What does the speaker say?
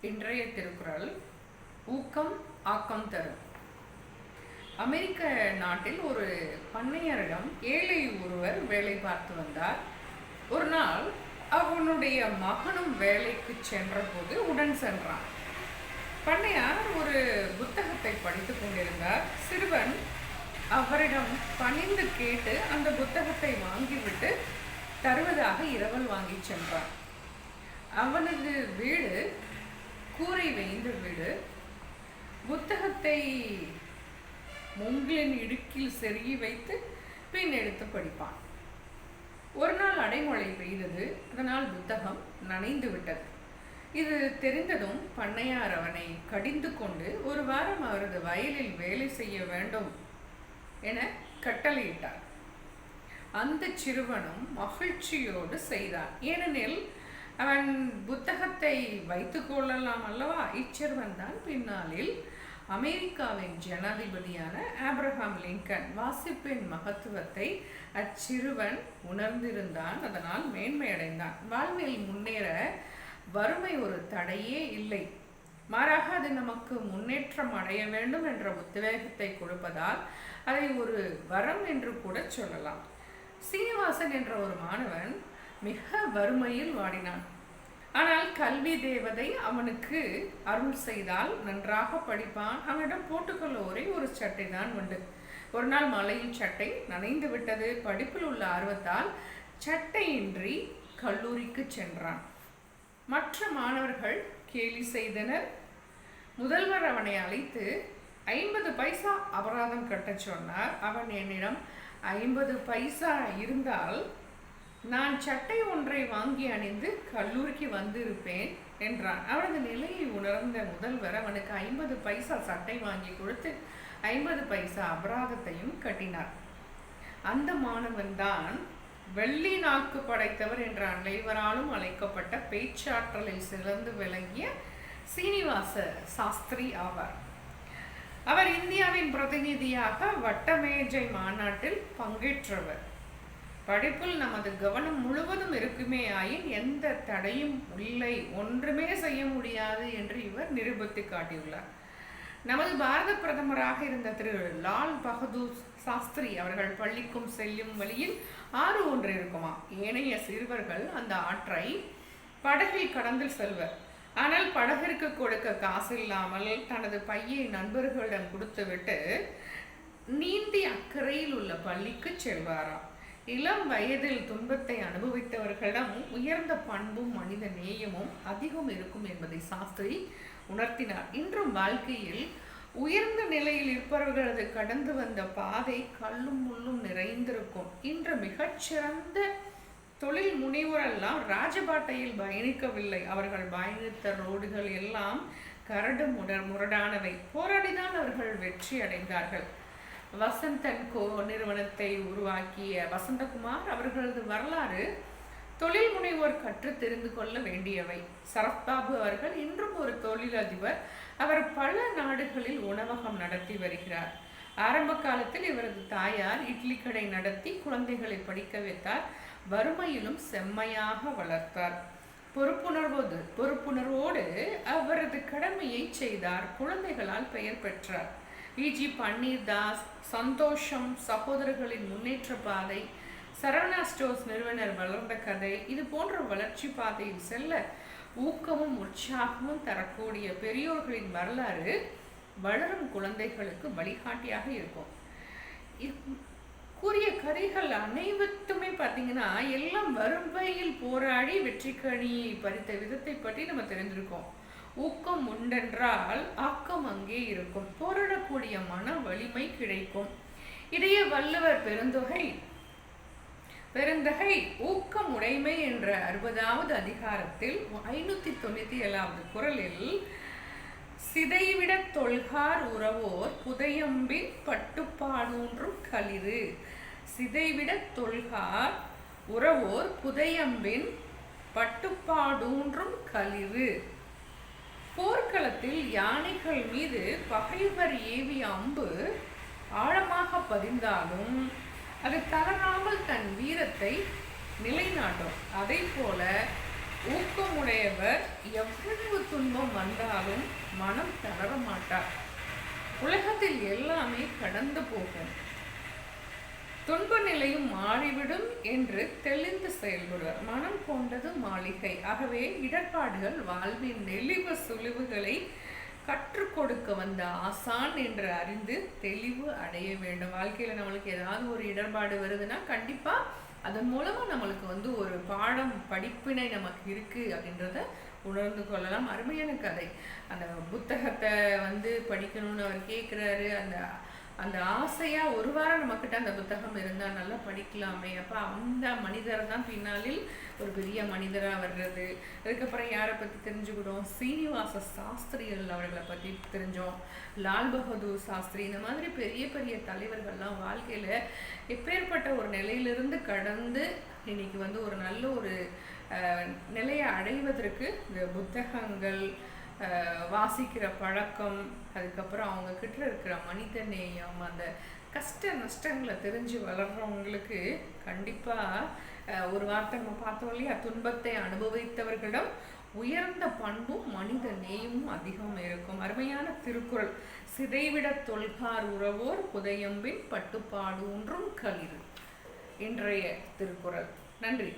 இன்றைய திருக்குறள் ஊக்கம் ஆக்கம் தரும். அமெரிக்க நாட்டில் ஒரு பண்ணையரிடம் ஏழை ஒருவர் வேலை பார்த்து வந்தார். ஒரு நாள் அவனுடைய மகனும் வேலைக்கு சென்றபோது உடன் சென்றான். பண்ணையார் ஒரு புத்தகத்தை படித்துக் கொண்டிருந்தார். சிறுவன் அவரிடம் பணிந்து கேட்டு அந்த புத்தகத்தை வாங்கிவிட்டு தருவதாக இரவல் வாங்கி சென்றான். அவனது வீடு கூரை வைந்து வீடு. புத்தகத்தை மூங்கிலின் இடுக்கில் செருகி வைத்து பின் எடுத்து படிப்பான். ஒரு நாள் அடைமொழை பெய்தது. அதனால் புத்தகம் நனைந்து விட்டது. இது தெரிந்ததும் பண்ணையார் அவனை கடிந்து கொண்டு ஒரு வாரம் அவரது வயலில் வேலை செய்ய வேண்டும் என கட்டளையிட்டார். அந்த சிறுவனும் மகிழ்ச்சியோடு செய்தான். ஏனெனில் அவன் புத்தகத்தை வைத்து கொள்ளலாம் அல்லவா? இச்சிறுவன் தான் பின்னாளில் அமெரிக்காவின் ஜனாதிபதியான ஆப்ரஹாம் லிங்கன். வாசிப்பின் மகத்துவத்தை அச்சிறுவன் உணர்ந்திருந்தான் அதனால் மேன்மையடைந்தான். வாழ்வில் முன்னேற வறுமை ஒரு தடையே இல்லை. மாறாக அது நமக்கு முன்னேற்றம் அடைய வேண்டும் என்ற உத்வேகத்தை கொடுப்பதால் அதை ஒரு வரம் என்று கூட சொல்லலாம். சீனிவாசன் என்ற ஒரு மாணவன் மிக வறுமையில் வாடினான். ஆனால் கல்வி தேவதை அவனுக்கு அருள் செய்தால் நன்றாக படிப்பான். அவனிடம் போட்டுக்கொள்ள ஒரே ஒரு சட்டை தான் உண்டு. ஒரு நாள் மலையில் சட்டை நனைந்து விட்டது. படிப்பில் உள்ள ஆர்வத்தால் சட்டையின்றி கல்லூரிக்கு சென்றான். மற்ற மாணவர்கள் கேலி செய்தனர். முதல்வர் அவனை அழைத்து ஐம்பது பைசா அபராதம் கட்டச் சொன்னார். அவன் என்னிடம் ஐம்பது பைசா இருந்தால் நான் சட்டை ஒன்றை வாங்கி அணிந்து கல்லூரிக்கு வந்திருப்பேன் என்றான். அவனது நிலையை உணர்ந்த முதல்வர் அவனுக்கு ஐம்பது பைசா சட்டை வாங்கி கொடுத்து ஐம்பது பைசா அபராதத்தையும் கட்டினார். அந்த மாணவன் தான் வெள்ளி நாக்கு படைத்தவர் என்ற அனைவராலும் அழைக்கப்பட்ட பேச்சாற்றலில் சிறந்து விளங்கிய சீனிவாச சாஸ்திரி ஆவார். அவர் இந்தியாவின் பிரதிநிதியாக வட்டமேஜை மாநாட்டில் பங்கேற்றவர். படிப்பில் நமது கவனம் முழுவதும் இருக்குமே ஆயின் எந்த தடையும் இல்லை ஒன்றுமே செய்ய முடியாது என்று இவர் நிரூபித்து காட்டியுள்ளார். நமது பாரத பிரதமராக இருந்த திரு. லால் பகதூர் சாஸ்திரி அவர்கள் பள்ளிக்கும் செல்லும் வழியில் ஆறு ஒன்று இருக்குமா? ஏனைய சிறுவர்கள் அந்த ஆற்றை படகில் கடந்து செல்வர். ஆனால் படகிற்கு கொடுக்க காசு இல்லாமல் தனது பையை நண்பர்களிடம் கொடுத்துவிட்டு நீந்தி அக்கறையில் உள்ள பள்ளிக்கு செல்வாராம். இளம் வயதில் துன்பத்தை அனுபவித்தவர்களிடம் உயர்ந்த பண்பும் மனித நேயமும் அதிகம் இருக்கும் என்பதை சாஸ்திரி உணர்த்தினார். இன்றும் வாழ்க்கையில் உயர்ந்த நிலையில் இருப்பவர்களது கடந்து வந்த பாதை கல்லும் முள்ளும் நிறைந்திருக்கும். இன்று மிகச்சிறந்த தொழில் முனைவோரெல்லாம் ராஜபாட்டையில் பயணிக்கவில்லை. அவர்கள் பயணித்த ரோடுகள் எல்லாம் கரடு முட முரடானவை. போராடிதான் அவர்கள் வெற்றி அடைந்தார்கள். வசந்தன் கோ நிறுவனத்தை உருவாக்கிய வசந்தகுமார் அவர்களது வரலாறு தொழில் முனைவோர் கற்று தெரிந்து கொள்ள வேண்டியவை. சரத்பாபு அவர்கள் இன்றும் ஒரு தொழிலதிபர். அவர் பல நாடுகளில் உணவகம் நடத்தி வருகிறார். ஆரம்ப காலத்தில் இவரது தாயார் இட்லி கடை நடத்தி குழந்தைகளை படிக்க வைத்தார். வறுமையிலும் செம்மையாக வளர்த்தார். பொறுப்புணர்வோடு பொறுப்புணர்வோடு அவரது கடமையை செய்தார். குழந்தைகளால் பெயர் பெற்றார். விஜி பன்னீர் தாஸ் சந்தோஷம் சகோதரர்களின் முன்னேற்ற பாதை சரவணா ஸ்டோர்ஸ் நிறுவனர் வளர்ந்த கதை இது போன்ற வளர்ச்சி பாதையில் செல்ல ஊக்கமும் உற்சாகமும் தரக்கூடிய பெரியோர்களின் வரலாறு வளரும் குழந்தைகளுக்கு வழிகாட்டியாக இருக்கும். கூறிய கதைகள் அனைவத்துமே பார்த்தீங்கன்னா எல்லாம் வறுமையில் போராடி வெற்றி கணியை பறித்த விதத்தை பற்றி நம்ம தெரிஞ்சிருக்கோம். ஊக்கம் உண்டென்றால் ஆக்கம் அங்கே இருக்கும். போராடக்கூடிய மன வலிமை கிடைக்கும். இடையே வள்ளுவர் பெருந்தொகை பெருந்தகை ஊக்கம் உடைமை என்ற அறுபதாவது அதிகாரத்தில் ஐநூத்தி தொண்ணூத்தி ஏழாவது குரலில் சிதைவிட தொல்கார் உறவோர் புதையம்பின் பட்டுப்பாடூன்றும் களிறு. சிதைவிட தொல்கார் உறவோர் புதையம்பின் பட்டுப்பாடூன்றும் களிறு. போர்க்களத்தில் யானைகள் மீது பகைவர் ஏவிய அம்பு ஆழமாக பதிந்தாலும் அது தளராமல் தன் வீரத்தை நிலைநாட்டும். அதை போல ஊக்கமுடையவர் எவ்வளவு துன்பம் வந்தாலும் மனம் தளர மாட்டார். உலகத்தில் எல்லாமே கடந்து போகும். துன்ப நிலையும் மாறிவிடும் என்று தெளிந்து செயல்படுவார் மனம் கொண்டது மாளிகை. ஆகவே இடர்பாடுகள் வாழ்வின் நெளிவு சுழிவுகளை கற்றுக் கொடுக்க வந்த ஆசான் என்று அறிந்து தெளிவு அடைய வேண்டும். வாழ்க்கையில நம்மளுக்கு ஏதாவது ஒரு இடர்பாடு வருதுன்னா கண்டிப்பா அதன் மூலமா நம்மளுக்கு வந்து ஒரு பாடம் படிப்பினை நமக்கு இருக்கு அப்படின்றத உணர்ந்து கொள்ளலாம். அருமையான கதை. அந்த புத்தகத்தை வந்து படிக்கணும்னு அவர் கேட்குறாரு அந்த அந்த ஆசையாக ஒரு வாரம் நம்மக்கிட்ட அந்த புத்தகம் இருந்தால் நல்லா படிக்கலாமே. அப்போ அந்த மனிதர் தான் பின்னாளில் ஒரு பெரிய மனிதராக வர்றது. அதுக்கப்புறம் யாரை பற்றி தெரிஞ்சுக்கிட்டோம்? சீனிவாச சாஸ்திரிகள் அவர்களை பற்றி தெரிஞ்சோம். லால் பகதூர் சாஸ்திரி இந்த மாதிரி பெரிய பெரிய தலைவர்கள்லாம் வாழ்க்கையில் எப்பேற்பட்ட ஒரு நிலையிலிருந்து கடந்து இன்னைக்கு வந்து ஒரு நல்ல ஒரு நிலையை அடைவதற்கு இந்த புத்தகங்கள் வாசிக்கிற பழக்கம் அதுக்கப்புறம் அவங்கக்கிட்ட இருக்கிற மனித நேயம் அந்த கஷ்ட நஷ்டங்களை தெரிஞ்சு வளர்கிறவங்களுக்கு கண்டிப்பாக ஒரு வார்த்தை நம்ம பார்த்தோம் இல்லையா? துன்பத்தை அனுபவித்தவர்களிடம் உயர்ந்த பண்பும் மனித நேயமும் அதிகம் இருக்கும். அருமையான திருக்குறள். சிதைவிட தொல்கார் உறவோர் புதையம்பின் பட்டுப்பாடு ஒன்றும் களிறு இன்றைய திருக்குறள். நன்றி.